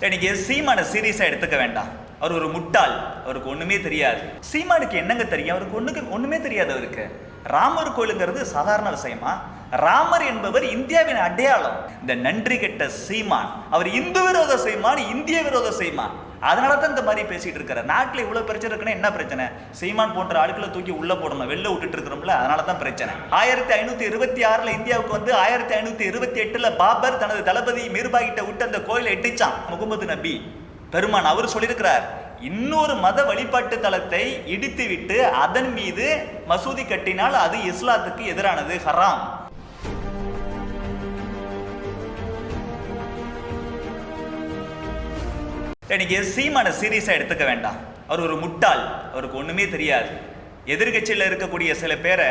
எனக்கு சீமான சீரியஸாக எடுத்துக்க வேண்டாம். அவர் ஒரு முட்டாள். அவருக்கு ஒன்றுமே தெரியாது. சீமானுக்கு என்னங்க தெரியும்? அவருக்கு ஒன்றுக்கு ஒன்றுமே தெரியாது அவருக்கு. ராமர் கோயிலுங்கிறது சாதாரண விஷயமா? ராமர் என்பவர் இந்தியாவின் அடையாளம். இந்த நன்றி கெட்ட சீமான். அவர் இந்து விரோத சீமான் இந்திய விரோத சீமான். அதனால தான் இந்த மாதிரி பேசிட்டு இருக்காரு. நாட்டில் இவ்வளோ பிரச்சனை இருக்குன்னா என்ன பிரச்சனை? சீமான் போன்ற ஆட்களை தூக்கி உள்ள போடணும். வெளில விட்டுட்டு இருக்கிறோம்ல அதனால தான் பிரச்சனை. ஆயிரத்தி ஐநூத்தி இருபத்தி ஆறுல இந்தியாவுக்கு வந்து ஆயிரத்தி ஐநூத்தி இருபத்தி எட்டுல பாபர் தனது தளபதி மிர்பாகிட்ட விட்டு அந்த கோயிலை எட்டிச்சான் முகமது நபி. பெருமான் அவர் சொல்லியிருக்கிறார் இன்னொரு மத வழிபாட்டு தலத்தை இடித்து விட்டு அதன் மீது மசூதி கட்டினால் அது இஸ்லாத்துக்கு எதிரானது ஹராம். இன்னைக்கு சீமான சீரியஸாக எடுத்துக்க வேண்டாம். அவர் ஒரு முட்டாள். அவருக்கு ஒன்றுமே தெரியாது. எதிர்கட்சியில் இருக்கக்கூடிய சில பேரை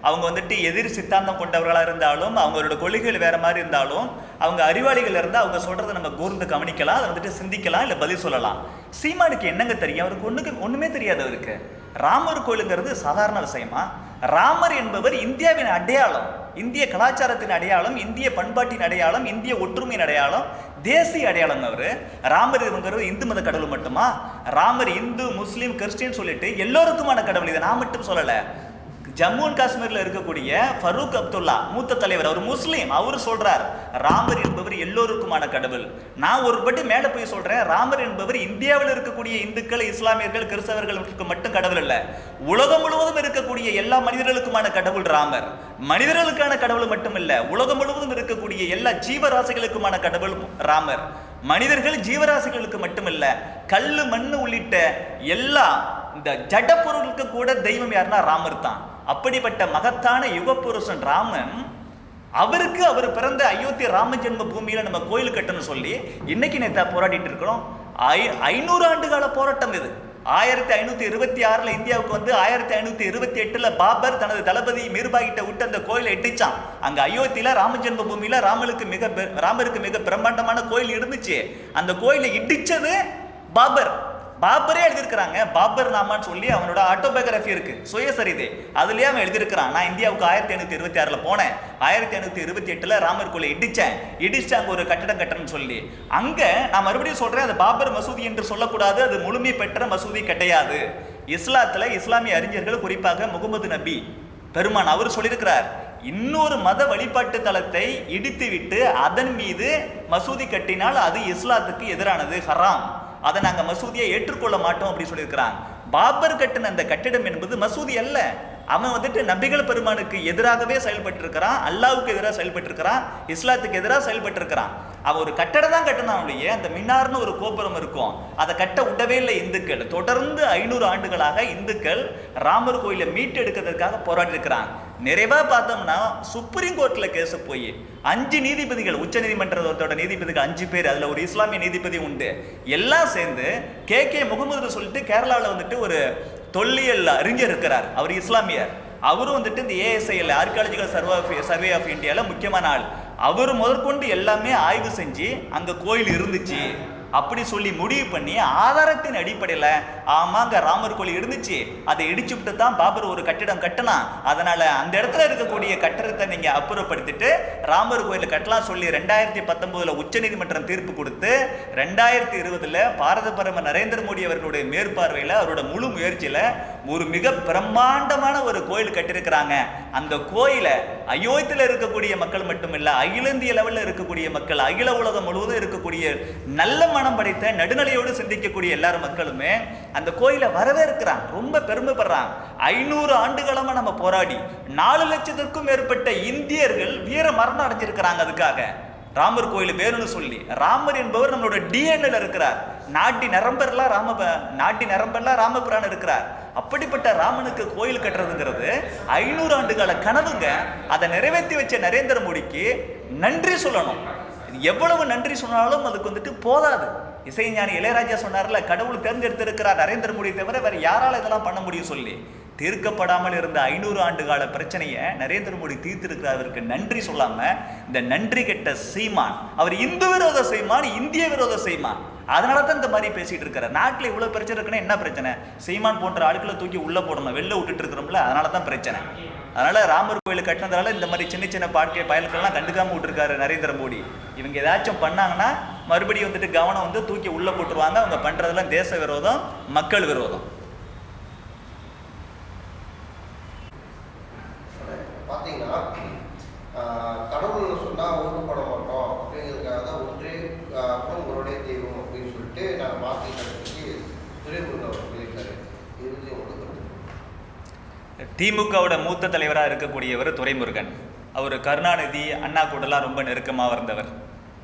அவங்க வந்துட்டு எதிர் சித்தாந்தம் கொண்டவர்களாக இருந்தாலும் அவங்களோட கொள்கைகள் வேறு மாதிரி இருந்தாலும் அவங்க அறிவாளிகள் இருந்தால் அவங்க சொல்கிறத நம்ம கூர்ந்து கவனிக்கலாம் அதை வந்துட்டு சிந்திக்கலாம் இல்லை பதில் சொல்லலாம். சீமானுக்கு என்னங்க தெரியும்? அவருக்கு ஒன்றுக்கு ஒன்றுமே தெரியாது அவருக்கு. ராமர் கோயிலுங்கிறது சாதாரண விஷயமா? ராமர் என்பவர் இந்தியாவின் அடையாளம். இந்திய கலாச்சாரத்தின் அடையாளம் இந்திய பண்பாட்டின் அடையாளம் இந்திய ஒற்றுமையின் அடையாளம் தேசிய அடையாளம் அவர். ராமர் இவங்கிறது இந்து மத கடவுள் மட்டுமா? ராமர் இந்து முஸ்லீம் கிறிஸ்டின் சொல்லிட்டு எல்லோருக்குமான கடவுள். இதை நான் மட்டும் சொல்லலை. ஜம்மு அண்ட் காஷ்மீரில் இருக்கக்கூடிய ஃபரூக் அப்துல்லா மூத்த தலைவர் அவர் முஸ்லீம் அவர் சொல்கிறார் ராமர் என்பவர் எல்லோருக்குமான கடவுள். நான் ஒரு பட்டு மேலே போய் சொல்கிறேன் ராமர் என்பவர் இந்தியாவில் இருக்கக்கூடிய இந்துக்கள் இஸ்லாமியர்கள் கிறிஸ்தவர்களுக்கு மட்டும் கடவுள் இல்லை உலகம் முழுவதும் இருக்கக்கூடிய எல்லா மனிதர்களுக்குமான கடவுள் ராமர். மனிதர்களுக்கான கடவுள் மட்டும் இல்லை உலகம் முழுவதும் இருக்கக்கூடிய எல்லா ஜீவராசிகளுக்குமான கடவுள் ராமர். மனிதர்கள் ஜீவராசிகளுக்கு மட்டுமல்ல கல் மண்ணு உள்ளிட்ட எல்லா இந்த ஜட பொருளுக்கு கூட தெய்வம் யாருன்னா ராமர் தான். அப்படிப்பட்ட மகத்தான யுகப்புருஷன் ராமன் அவருக்கு அவர் பிறந்த அயோத்தி ராம ஜென்ம பூமியில் நம்ம கோயில் கட்டணும் சொல்லி இன்னைக்கு நேத்தா போராடிட்டு இருக்கிறோம். ஐ ஐநூறு ஆண்டு கால போராட்டம் இது. ஆயிரத்தி ஐநூற்றி இருபத்தி ஆறில் இந்தியாவுக்கு வந்து ஆயிரத்தி ஐநூற்றி இருபத்தி எட்டில் பாபர் தனது தளபதி மிர்பாகிட்ட விட்டு அந்த கோயிலை எட்டிச்சான் அங்கே அயோத்தியில் ராம ஜென்ம பூமியில் ராமலுக்கு மிக பெ- ராமருக்கு மிக பிரம்மாண்டமான கோயில் இருந்துச்சு. அந்த கோயிலை இடிச்சது பாபர். பாபரே எழுதியிருக்கிறாங்க. பாபர் நாமான்னு சொல்லி அவனோட ஆட்டோபயோகிராஃபி இருக்கு. சுயசரிதை. அதுலயே அவன் எழுதியிருக்கிறான். நான் இந்தியாவுக்கு ஆயிரத்தி ஐநூத்தி இருபத்தி ஆறுல போனேன். ஆயிரத்தி ஐநூத்தி இருபத்தி எட்டுல ராமர் கோயிலை இடிச்சேன். இடிச்சு அங்க ஒரு கட்டடம் கட்டணும்னு சொல்லி. அங்க நான் மறுபடியும் சொல்றேன் அது பாபர் மசூதி என்று சொல்லக்கூடாது. அது முழுமை பெற்ற மசூதி கிடையாது. இஸ்லாத்துல இஸ்லாமிய அறிஞர்கள் குறிப்பாக முகமது நபி பெருமான் அவர் சொல்லியிருக்கிறார் இன்னொரு மத வழிபாட்டு தலத்தை இடித்துவிட்டு அதன் மீது மசூதி கட்டினால் அது இஸ்லாத்துக்கு எதிரானது. ஹராம். அதை நாங்கள் மசூதியை ஏற்றுக்கொள்ள மாட்டோம் அப்படின்னு சொல்லியிருக்கிறாங்க. பாபர் கட்டின அந்த கட்டிடம் என்பது மசூதி அல்ல. அவன் வந்துட்டு நபிகள் பெருமானுக்கு எதிராகவே செயல்பட்டு இருக்கிறான் அல்லாவுக்கு எதிராக செயல்பட்டு இருக்கிறான் இஸ்லாத்துக்கு எதிராக செயல்பட்டு இருக்கிறான் அவன் ஒரு கட்டடம் தான் கட்டினான் அவனுடைய அந்த மின்னார்னு ஒரு கோபுரம் இருக்கும். அதை கட்ட விடவே இல்லை இந்துக்கள். தொடர்ந்து ஐநூறு ஆண்டுகளாக இந்துக்கள் ராமர் கோயிலை மீட்டெடுக்கிறதுக்காக போராடி இருக்கிறாங்க நிறைவாக பார்த்தோம்னா சுப்ரீம் கோர்ட்டில் கேஸ் போய் அஞ்சு நீதிபதிகள் உச்ச நீதிமன்றத்தோட நீதிபதிகள் அஞ்சு பேர் அதில் ஒரு இஸ்லாமிய நீதிபதி உண்டு. எல்லாம் சேர்ந்து கே. கே. முகமது சொல்லிட்டு கேரளாவில் வந்துட்டு ஒரு தொல்லியல் அறிஞர் இருக்கிறார். அவர் இஸ்லாமியர். அவரும் வந்துட்டு இந்த ஏஎஸ்ஐஎல் ஆர்கியாலஜிக்கல் சர்வே சர்வே ஆஃப் இந்தியாவில் முக்கியமான ஆள். அவர் முதற்கொண்டு எல்லாமே ஆய்வு செஞ்சு அங்கே கோயில் இருந்துச்சு. அப்படி சொல்லி முடிவு பண்ணி ஆதாரத்தின் அடிப்படையில் ஆமாங்க ராமர் கோயில் இருந்துச்சு. அதை இடிச்சு விட்டு தான் பாபர் ஒரு கட்டிடம் கட்டினான். அதனால அந்த இடத்துல இருக்கக்கூடிய கட்டடத்தை நீங்க அப்புறப்படுத்திட்டு ராமர் கோயிலை கட்டலாம் சொல்லி ரெண்டாயிரத்தி பத்தொன்பதுல உச்சநீதிமன்றம் தீர்ப்பு கொடுத்து ரெண்டாயிரத்தி இருபதுல பாரத பிரதமர் நரேந்திர மோடி அவர்களுடைய மேற்பார்வையில் அவரோட முழு முயற்சியில் ஒரு மிக பிரம்மாண்டமான ஒரு கோயில் கட்டியிருக்கிறாங்க அந்த கோயிலை அயோத்தியில் இருக்கக்கூடிய மக்கள் மட்டுமில்ல அகில இந்திய லெவலில் இருக்கக்கூடிய மக்கள் அகில உலகம் முழுவதும் இருக்கக்கூடிய நல்ல மனம் படைத்த நடுநிலையோடு சிந்திக்கக்கூடிய எல்லாரும் மக்களுமே அந்த கோயிலை வரவேற்கிறாங்க. ரொம்ப பெருமைப்படுறாங்க. ஐநூறு ஆண்டுகளமாக நம்ம போராடி நாலு லட்சத்திற்கும் மேற்பட்ட இந்தியர்கள் வீர மரணம் அடைஞ்சிருக்கிறாங்க அதுக்காக. ராமர் கோயில் வேணும்னு சொல்லி. ராமர் என்பவர் நம்மளோட டிஎன்எல் இருக்கிறார். நாட்டி நரம்பர்லாம் ராம நாட்டி நரம்பர்லாம் ராமபுரான் இருக்கிறார். அப்படிப்பட்ட ராமனுக்கு கோயில் கட்டுறதுங்கிறது ஐநூறு ஆண்டு கால கனவுங்க. அதை நிறைவேற்றி வச்ச நரேந்திர மோடிக்கு நன்றி சொல்லணும். எவ்வளவு நன்றி சொன்னாலும் அதுக்கு வந்துட்டு போதாது. இசைஞானி இளையராஜா சொன்னார்ல கடவுள் தேர்ந்தெடுத்திருக்கிறார் நரேந்திர மோடி தவிர வேற யாரால இதெல்லாம் பண்ண முடியும் சொல்லி. தீர்க்கப்படாமல் இருந்த ஐநூறு ஆண்டு கால பிரச்சனையை நரேந்திர மோடி தீர்த்திருக்கிறவருக்கு நன்றி சொல்லாம இந்த நன்றி கெட்ட சீமான் அவர் இந்து விரோத சீமான் இந்திய விரோத சீமான் அதனால தான் இந்த மாதிரி பேசிட்டு இருக்காரு. நாட்டில் இவ்வளவு பிரச்சனை இருக்குன்னா என்ன பிரச்சனை? சீமான் போன்ற ஆட்களை தூக்கி உள்ள போடணும் வெளில விட்டுட்டு இருக்கிறோம்ல அதனால தான் பிரச்சனை. அதனால ராமர் கோயில் கட்டினதால இந்த மாதிரி சின்ன சின்ன பாட்கை பயல்கள்லாம் கண்டுக்காம விட்டுருக்காரு நரேந்திர மோடி. இவங்க ஏதாச்சும் பண்ணாங்கன்னா மறுபடியும் வந்துட்டு கவனம் வந்து தூக்கி உள்ள போட்டுருவாங்க. அவங்க பண்றதெல்லாம் தேச விரோதம் மக்கள் விரோதம். பார்த்தீங்கன்னா ஆஹ், கடவுள்னு சொன்னால் ஓட்டு மாட்டோம். அப்படிங்கிறதுக்காக தான் ஒன்றே அப்புறம் உங்களுடைய தெய்வம் அப்படின்னு சொல்லிட்டு நான் மாற்றிக்கிறதுக்கு துறைமுருகன் அவர் சொல்லியிருக்காரு. இது உங்களுக்கு திமுகவோட மூத்த தலைவராக இருக்கக்கூடியவர் துரைமுருகன். அவர் கருணாநிதி அண்ணா கூடலாம் ரொம்ப நெருக்கமாக இருந்தவர்.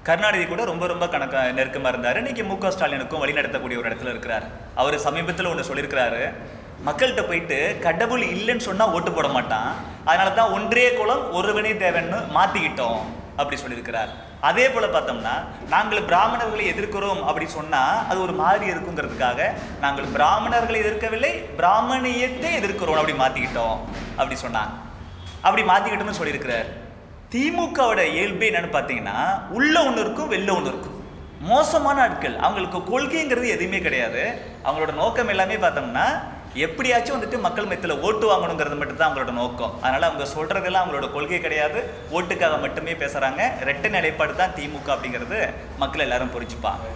கருணாநிதி கூட ரொம்ப ரொம்ப கணக்க நெருக்கமாக இருந்தார். இன்றைக்கி மு க ஸ்டாலினுக்கும் வழிநடத்தக்கூடிய ஒரு இடத்துல இருக்கிறார். அவர் சமீபத்தில் ஒன்று சொல்லியிருக்கிறாரு. மக்கள்கிட்ட போயிட்டு கடவுள் இல்லைன்னு சொன்னால் ஓட்டு போட மாட்டான். அதனால தான் ஒன்றே குலம் ஒருவனே தேவன்னு மாற்றிக்கிட்டோம் அப்படி சொல்லியிருக்கிறார். அதே போல் பார்த்தோம்னா நாங்கள் பிராமணர்களை எதிர்க்கிறோம் அப்படி சொன்னால் அது ஒரு மாதிரி இருக்குங்கிறதுக்காக நாங்கள் பிராமணர்களை எதிர்க்கவில்லை பிராமணியத்தை எதிர்க்கிறோம் அப்படி மாற்றிக்கிட்டோம் அப்படி சொன்னாங்க. அப்படி மாற்றிக்கிட்டோம்னு சொல்லியிருக்கிறார். திமுகவோட இயல்பு என்னன்னு பார்த்தீங்கன்னா உள்ள ஒன்று இருக்கும் வெளில ஒன்று இருக்கும். மோசமான ஆட்கள். அவங்களுக்கு கொள்கைங்கிறது எதுவுமே கிடையாது. அவங்களோட நோக்கம் எல்லாமே பார்த்தோம்னா எப்படியாச்சும் வந்துட்டு மக்கள் மத்தியில் ஓட்டு வாங்கணுங்கிறது மட்டும் தான் அவங்களோட நோக்கம். அதனால அவங்க சொல்றதெல்லாம் அவங்களோட கொள்கை கிடையாது. ஓட்டுக்காக மட்டுமே பேசுறாங்க. ரெட்ட நிலைப்பாடு தான் திமுக அப்படிங்கிறது மக்கள் எல்லாரும் புரிஞ்சுப்பாங்க.